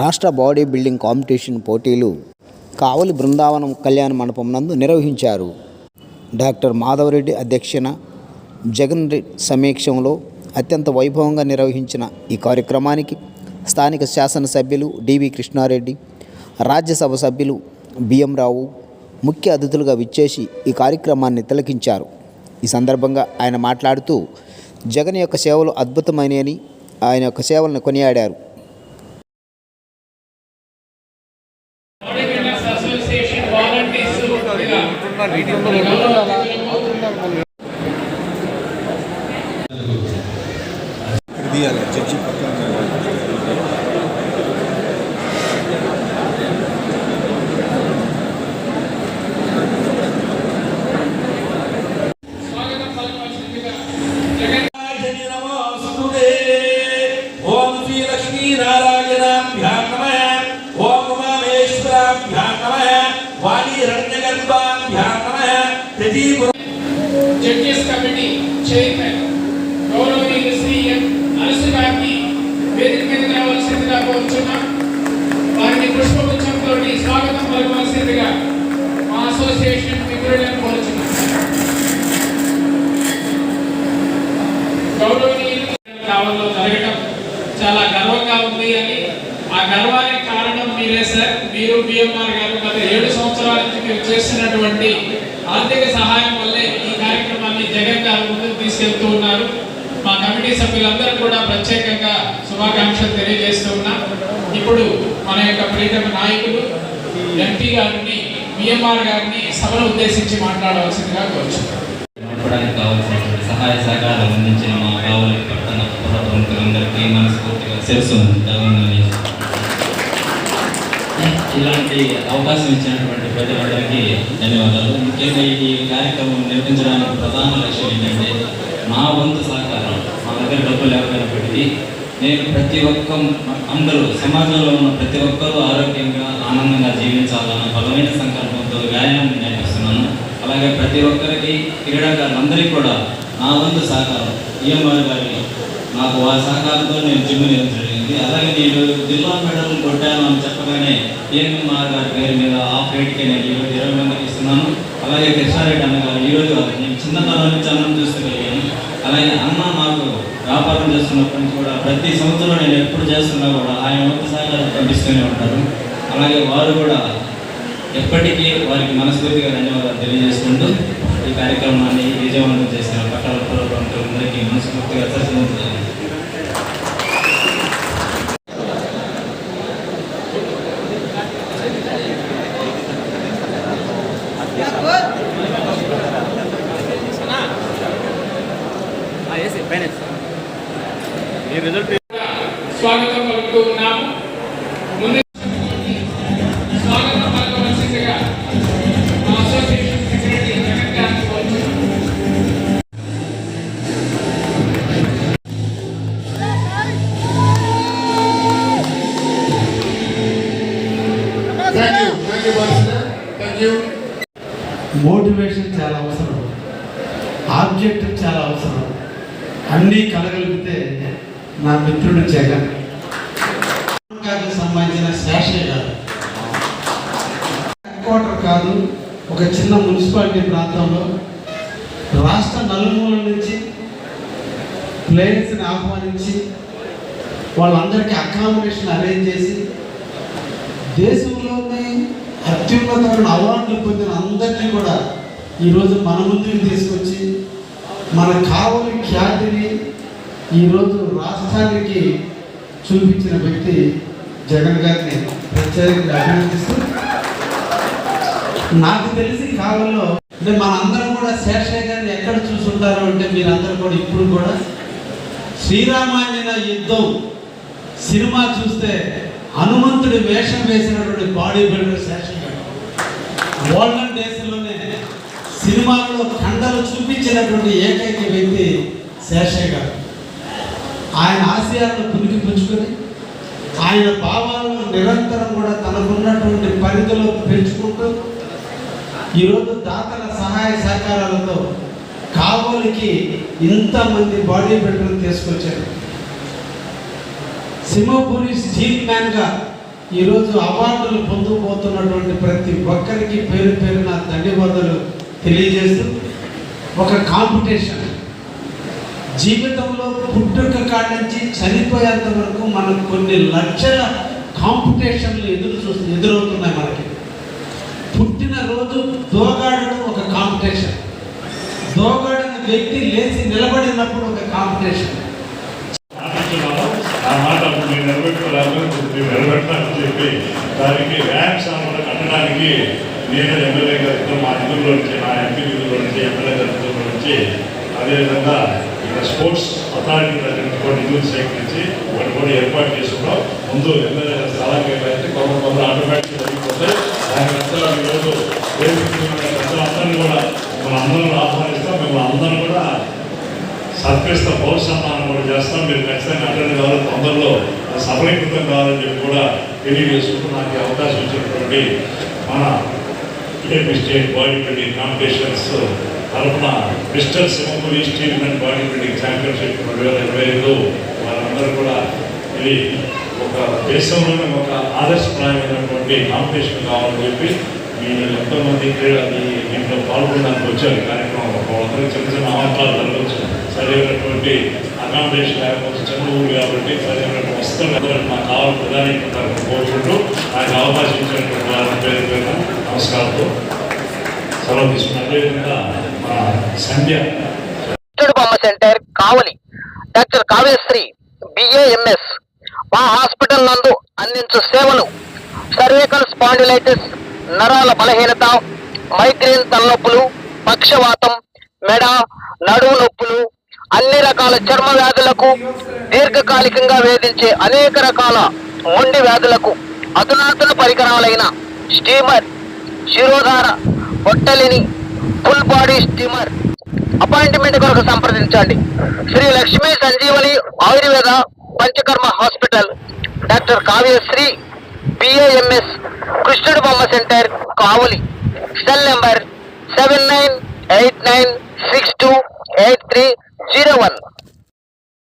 రాష్ట్ర body building competition పోటీలు కావలి బృందావనం కళ్యాణ మండపం నందు నిర్వహించారు. డాక్టర్ మాధవరెడ్డి అధ్యక్షన జగన్ సమీక్షంలో అత్యంత వైభవంగా నిర్వహించిన ఈ కార్యక్రమానికి స్థానిక శాసనసభ్యులు డివి కృష్ణారెడ్డి రాజ్యసభ సభ్యులు బిఎం రావు ముఖ్య అతిథులుగా విచ్చేసి ఈ కార్యక్రమాన్ని తిలకించారు. ఈ సందర్భంగా ఆయన మాట్లాడుతూ జగన్ యొక్క సేవలు అద్భుతమైనని ఆయన యొక్క సేవలను కొనియాడారు. తీయాలి చర్చి పక్కన స్వాగతం పలకవలసిందిగా జగన్ జని పలకవలసిందిగా మా అసోసియేషన్ మిత్రులను కోరుచున్నాం గౌరవనీయులు కావల్లో జరగడం చాలా గర్వంగా ఉంది అని ఆ గర్వానికి కారణం మీరే సార్. మీరు బిఎంఆర్ గారు గత ఏడు సంవత్సరాల నుంచి మీరు చేస్తున్నటువంటి ఆర్థిక సహాయం వల్లే ఈ కార్యక్రమాన్ని జగన్ గారు ముందుకు తీసుకెళ్తూ ఉన్నారు. మా కమిటీ సభ్యులందరూ కూడా ప్రత్యేకంగా శుభాకాంక్షలు తెలియజేస్తూ ఉన్నా. ఇప్పుడు మన యొక్క ప్రీతమ నాయకులు ఎంపీ గారిని బిఎంఆర్ గారిని సభను ఉద్దేశించి మాట్లాడవలసిందిగా కోరుచున్నాం నడపడానికి కావాల్సినటువంటి సహాయ సహకారాలు అందించిన మా కావాలి పట్టణ పుర ప్రముఖులందరికీ మనస్ఫూర్తిగా శిరస్సు ఇలాంటి అవకాశం ఇచ్చినటువంటి ప్రజలందరికీ ధన్యవాదాలు. ముఖ్యంగా ఈ కార్యక్రమం నిర్వహించడానికి ప్రధాన లక్ష్యం ఏంటంటే నా వంతు సహకారం మా దగ్గర డబ్బులు లేకపోయినప్పటికీ నేను ప్రతి ఒక్క అందరూ సమాజంలో ఉన్న ప్రతి ఒక్కరూ ఆరోగ్యంగా ఆనందంగా జీవించాలన్న బలమైన సంకల్పంతో వ్యాయామం నేర్పిస్తున్నాను. అలాగే ప్రతి ఒక్కరికి క్రీడాకారులందరికీ కూడా నా వంతు సహకారం. ఈఎంఆర్ గారి నాకు ఆ సహకారంతో నేను జిమ్ జరిగింది. అలాగే నేను జిల్లా మెడల్ కొట్టాను అని చెప్పగానే ఈఎంఆర్ గారి పేరు మీద ఆఫ్ రేట్కి నేను ఈరోజు ఇరవై మందికి ఇస్తున్నాను. అలాగే కృష్ణారెడ్డి అన్న గారు ఈరోజు నేను చిన్నతనం నుంచి అన్నం చూసుకోగలిగాను అలాగే అన్న మాకు వ్యాపారం చేస్తున్నప్పటి నుంచి కూడా ప్రతి సంవత్సరం నేను ఎప్పుడు చేస్తున్నా కూడా ఆయన వంతు పంపిస్తూనే ఉంటారు. అలాగే వారు కూడా ఎప్పటికీ వారికి మనస్ఫూర్తిగా ధన్యవాదాలు తెలియజేసుకుంటూ ఈ కార్యక్రమాన్ని విజయవంతం చేసిన పట్టాల పూర్వప్రాంతులందరికీ మనస్ఫూర్తిగా సత్యవంతులు స్వాగతం పలుకుతూ ఉన్నాము ముందు స్వాగతం పలకవలసిందిగా అసోసియేషన్ సెక్రటరీ జగన్ గారిని. మోటివేషన్ చాలా అవసరం. ఆబ్జెక్టివ్ చాలా అవసరం. అన్నీ కలగలిగితే నా మిత్రుడు జగన్. సంబంధించిన శాషే కాదు క్వార్టర్ కాదు ఒక చిన్న మున్సిపాలిటీ ప్రాంతంలో రాష్ట్ర నలుమూల నుంచి ప్లేయర్స్ని ఆహ్వానించి వాళ్ళందరికీ అకామిడేషన్ అరేంజ్ చేసి దేశంలోనే అత్యున్నతమైన అవార్డులు పొందిన అందరినీ కూడా ఈరోజు మన ముందుకు తీసుకొచ్చి మనకు కావాలి ఖ్యాతిని ఈరోజు రాష్ట్రానికి చూపించిన వ్యక్తి జగన్ గారిని ప్రత్యేకంగా అభినందిస్తూ నాకు తెలిసి కాలంలో అంటే మనందరం కూడా శేషయ్య గారిని ఎక్కడ చూసుంటారు అంటే మీరందరూ కూడా ఇప్పుడు కూడా శ్రీరామాయణ యుద్ధం సినిమా చూస్తే హనుమంతుడి వేషం వేసినటువంటి బాడీ బిల్డర్ శేషయ్య గారు. డేస్లోనే సినిమాలో కండలు చూపించినటువంటి ఏకైక వ్యక్తి శేషయ్య గారు. ఆయన ఆశయాలను పునికి పుచ్చుకొని ఆయన భావాలను నిరంతరం కూడా తనకున్నటువంటి పరిధిలో పెంచుకుంటూ ఈరోజు దాతల సహాయ సహకారాలతో కావోలికి ఇంతమంది బాడీ బిల్డర్లు తీసుకొచ్చారు. సింహపురి స్టీల్ మ్యాన్గా ఈరోజు అవార్డులు పొందుకుపోతున్నటువంటి ప్రతి ఒక్కరికి పేరు పేరున ధన్యవాదాలు తెలియజేస్తూ ఒక కాంపిటీషన్. జీవితంలో పుట్టుక కాడి నుంచి చనిపోయేంత వరకు మనకు కొన్ని లక్షల కాంపిటీషన్లు ఎదురు చూస్తు ఎదురవుతున్నాయి మనకి. పుట్టిన రోజు దోగాడడం ఒక కాంపిటీషన్. దోగాడిన వ్యక్తి లేచి నిలబడినప్పుడు ఒక కాంపిటీషన్. ఆశిస్తున్నాను ఆ మాట అప్పుడు నేను మీరు నిలబెట్టాలని చెప్పి దానికి ర్యాంక్స్ సామాన్లు కట్టడానికి నేను ఎమ్మెల్యే గారితో మా నిధుల్లో నుంచి మా ఎంపీ నిధుల్లో నుంచి ఎమ్మెల్యే గారితో గురించి నుంచి అదేవిధంగా స్పోర్ట్స్ అథారిటీ దగ్గర నుంచి కూడా నిధులు సేకరించి వాటి కూడా ఏర్పాటు చేసుకున్నాం. ముందు ఎమ్మెల్యే గారి స్థలం కేటాయిస్తే కొంత కొంత ఆటోమేటిక్ జరిగిపోతాయి దాని వెంటనే ఈరోజు అందరినీ కూడా మన అందరూ ఆహ్వానిస్తాం. మిమ్మల్ని అందరం కూడా సత్కరిస్తా పౌర సన్మానం కూడా చేస్తాం. మీరు ఖచ్చితంగా అటెండ్ కావాలి. తొందరలో సఫలీకృతం కావాలని చెప్పి కూడా తెలియజేసుకుంటూ నాకు అవకాశం ఇచ్చినటువంటి మన AP state body building competitions తరఫున mister Simhapuri steel and body building championship రెండు వేల ఇరవై ఐదు వారందరూ కూడా ఇది ఒక దేశంలోనే ఒక ఆదర్శప్రాయమైనటువంటి కాంపిటీషన్ కావాలని చెప్పి నేను ఎంతోమంది క్రీడా దీంట్లో పాల్గొనడానికి వచ్చారు. కార్యక్రమంలో వాళ్ళందరూ చిన్న చిన్న అవకాశాలు జరగవచ్చు. సరైనటువంటి అకామిడేషన్ లేకపోతే చిన్న ఊరు కాబట్టి సరైనటువంటి వస్తువులు నాకు కావాలి ప్రధాని కోరుకుంటూ నాకు అవకాశం ఇచ్చినటువంటి వారి పేరు పేరు నమస్కారంతో సెలవు తీసుకున్న అదేవిధంగా సంధ్య బొమ్మ centre Kavali. Doctor Kavyasri BAMS మా హాస్పిటల్ నందు అందించు సేవలు. సర్వికల్ స్పాండిలైటిస్ నరాల బలహీనత మైగ్రేన్ తలనొప్పులు పక్షవాతం మెడ నడుము నొప్పులు అన్ని రకాల చర్మ వ్యాధులకు దీర్ఘకాలికంగా వేధించే అనేక రకాల మొండి వ్యాధులకు అధునాతన పరికరాలైన స్టీమర్ శిరోధార పొట్టలిని ఫుల్ బాడీ స్టీమర్. అపాయింట్మెంట్ కొరకు సంప్రదించండి. Shri Lakshmi Sanjeevani Ayurveda Panchakarma hospital. Doctor Kavyasri BAMS కృష్ణుడు బొమ్మ centre Kavali. Cell number seven nine eight nine six two eight three zero one.